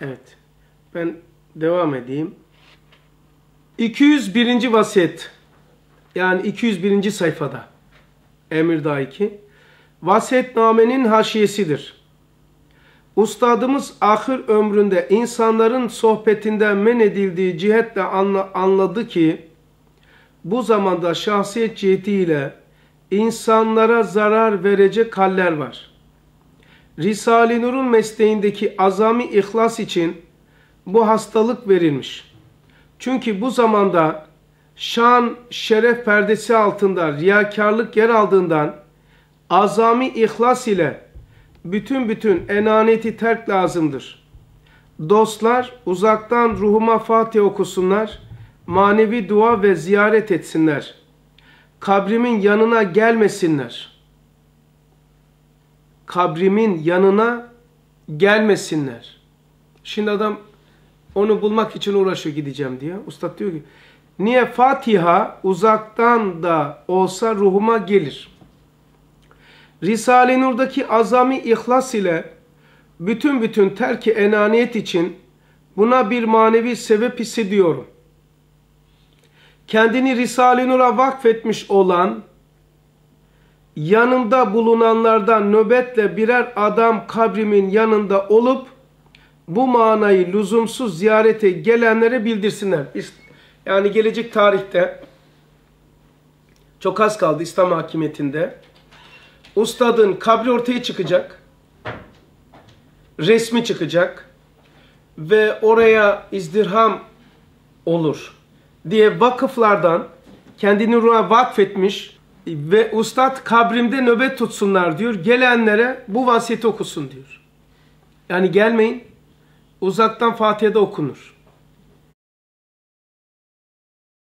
Evet. Ben devam edeyim. 201. vasiyet. Yani 201. sayfada. Emirdağ 2. Vasiyetnamenin haşiyesidir. Ustadımız ahir ömründe insanların sohbetinden men edildiği cihetle anladı ki bu zamanda şahsiyet cihetiyle insanlara zarar verecek haller var. Risale-i Nur'un mesleğindeki azami ihlas için bu hastalık verilmiş. Çünkü bu zamanda şan, şeref perdesi altında riyakarlık yer aldığından azami ihlas ile bütün bütün enaneti terk lazımdır. Dostlar uzaktan ruhuma Fatih okusunlar, manevi dua ve ziyaret etsinler. Kabrimin yanına gelmesinler. Kabrimin yanına gelmesinler. Şimdi adam onu bulmak için uğraşıyor gideceğim diye. Ustad diyor ki niye Fatiha uzaktan da olsa ruhuma gelir. Risale-i Nur'daki azami ihlas ile bütün bütün terki enaniyet için buna bir manevi sebep hissediyorum. Kendini Risale-i Nur'a vakfetmiş olan yanımda bulunanlardan nöbetle birer adam kabrimin yanında olup bu manayı lüzumsuz ziyarete gelenlere bildirsinler. Yani gelecek tarihte çok az kaldı İslam hakimiyetinde ustadın kabri ortaya çıkacak. Resmi çıkacak. Ve oraya izdirham olur diye vakıflardan kendini ruha vakfetmiş ve ustad kabrimde nöbet tutsunlar diyor. Gelenlere bu vasiyeti okusun diyor. Yani gelmeyin uzaktan Fatiha'da okunur.